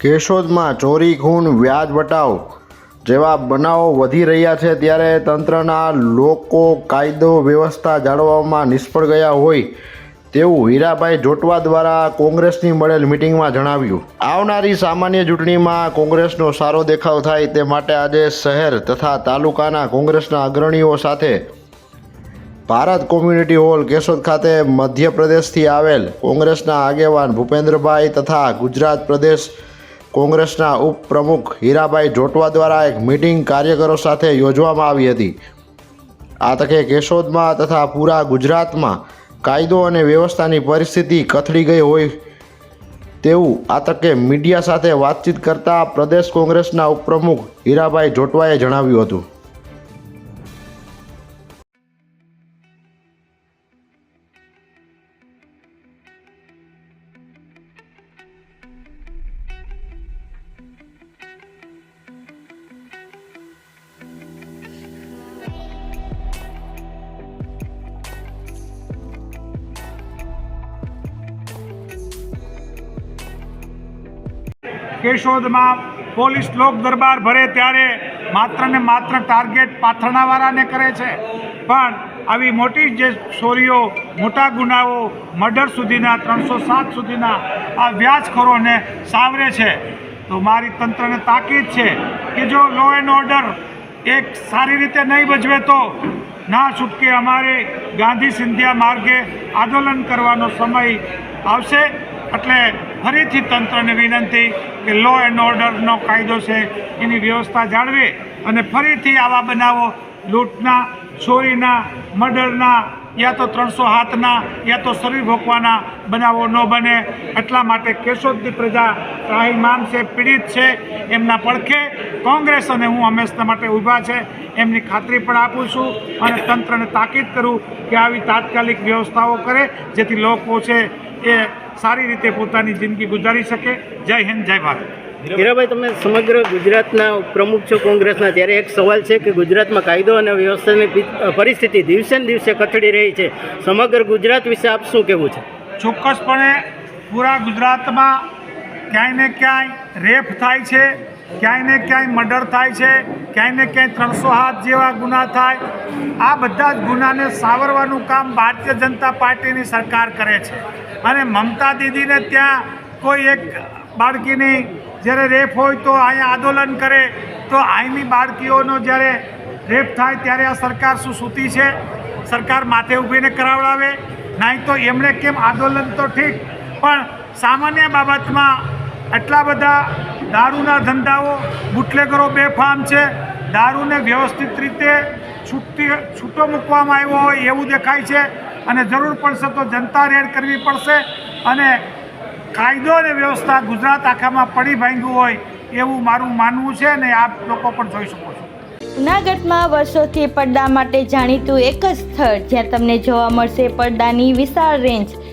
કેશોદમાં ચોરી, ખૂન, વ્યાજ વટાવ જેવા બનાવો વધી રહ્યા છે ત્યારે તંત્રના લોકો કાયદો વ્યવસ્થા જાળવવામાં નિષ્ફળ ગયા હોય તેવું હીરાભાઈ જોટવા દ્વારા કોંગ્રેસની મળેલ મિટિંગમાં જણાવ્યું. આવનારી સામાન્ય ચૂંટણીમાં કોંગ્રેસનો સારો દેખાવ થાય તે માટે આજે શહેર તથા તાલુકાના કોંગ્રેસના અગ્રણીઓ સાથે ભારત કોમ્યુનિટી હોલ કેશોદ ખાતે મધ્યપ્રદેશથી આવેલ કોંગ્રેસના આગેવાન ભૂપેન્દ્રભાઈ તથા ગુજરાત પ્રદેશ કોંગ્રેસના ઉપપ્રમુખ હીરાભાઈ જોટવા દ્વારા એક મિટિંગ કાર્યકરો સાથે યોજવામાં આવી હતી. આ તકે કેશોદમાં તથા પૂરા ગુજરાતમાં કાયદો અને વ્યવસ્થાની પરિસ્થિતિ કથળી ગઈ હોય તેવું આ તકે મીડિયા સાથે વાતચીત કરતા પ્રદેશ કોંગ્રેસના ઉપપ્રમુખ હીરાભાઈ જોટવાએ જણાવ્યું હતું. કેશોદમાં પોલીસ લોક દરબાર ભરે ત્યારે માત્ર ને માત્ર ટાર્ગેટ પાથરણાવાળાને કરે છે. પણ આવી મોટી જે ચોરીઓ મોટા ગુનાઓ મર્ડર સુધીના, ત્રણસો સાત સુધીના આ વ્યાજખોરોને સાવરે છે. તો મારી તંત્રને તાકીદ છે કે જો લો એન્ડ ઓર્ડર એક સારી રીતે નહીં ભજવે તો ના છૂટકે અમારે ગાંધી સિંધિયા માર્ગે આંદોલન કરવાનો સમય આવશે. એટલે ફરીથી તંત્રને વિનંતી કે લો એન્ડ ઓર્ડરનો કાયદો છે, એની વ્યવસ્થા જાળવે અને ફરીથી આવા બનાવો, લૂંટના, ચોરીના, મર્ડરના, યા તો ત્રણસો હાથના, યા તો શરીર ભોકવાના બનાવો ન બને. એટલા માટે કેશોદની પ્રજા ત્રાહીમામ છે, પીડિત છે, એમના પડખે કોંગ્રેસ અને હું હંમેશના માટે ઊભા છે, એમની ખાતરી પણ આપું છું અને તંત્રને તાકીદ કરું કે આવી તાત્કાલિક વ્યવસ્થાઓ કરે, જેથી લોકો છે એ સારી રીતે પોતાની જિંદગી ગુજારી શકે. જય હિન્દ જય ભારત. હીરાભાઈ તમે સમગ્ર ગુજરાતના પ્રમુખ છો કોંગ્રેસના. ત્યારે એક સવાલ છે કે ગુજરાતમાં કાયદો અને વ્યવસ્થાની પરિસ્થિતિ દિવસે ને દિવસે કથળી રહી છે. સમગ્ર ગુજરાત વિશે આપ શું કહેવું છે? ચોક્કસપણે પૂરા ગુજરાતમાં ક્યાંય ને ક્યાંય રેપ થાય છે. ક્યાંય ને ક્યાંય મર્ડર થાય છે, ક્યાંય ને ક્યાંય ત્રણસો હાથ જેવા ગુના થાય. આ બધા જ ગુનાને સાવરવાનું કામ ભારતીય જનતા પાર્ટીની સરકાર કરે છે. અને મમતા દીદીને ત્યાં કોઈ એક બાળકીની જ્યારે રેપ હોય તો અહીંયા આંદોલન કરે, તો અહીંની બાળકીઓનો જ્યારે રેપ થાય ત્યારે આ સરકાર શું સૂતી છે? સરકાર માથે ઊભીને કરાવડાવે. નહીં તો એમણે કેમ આંદોલન તો ઠીક, પણ સામાન્ય બાબતમાં આટલા બધા દારૂના ધંધાઓ, બુટલેગરો બેફામ છે. દારૂને વ્યવસ્થિત રીતે છૂટી છૂટો મૂકવામાં આવ્યો હોય એવું દેખાય છે. અને જરૂર પડશે તો જનતા રેડ કરવી પડશે. અને કાયદો અને વ્યવસ્થા ગુજરાત આખામાં પડી ભાંગ્યું હોય એવું મારું માનવું છે અને આપ લોકો પણ જોઈ શકો છો. જૂનાગઢમાં વર્ષોથી પડદા માટે જાણીતું એક જ સ્થળ જ્યાં તમને જોવા મળશે પડદાની વિશાળ રેન્જ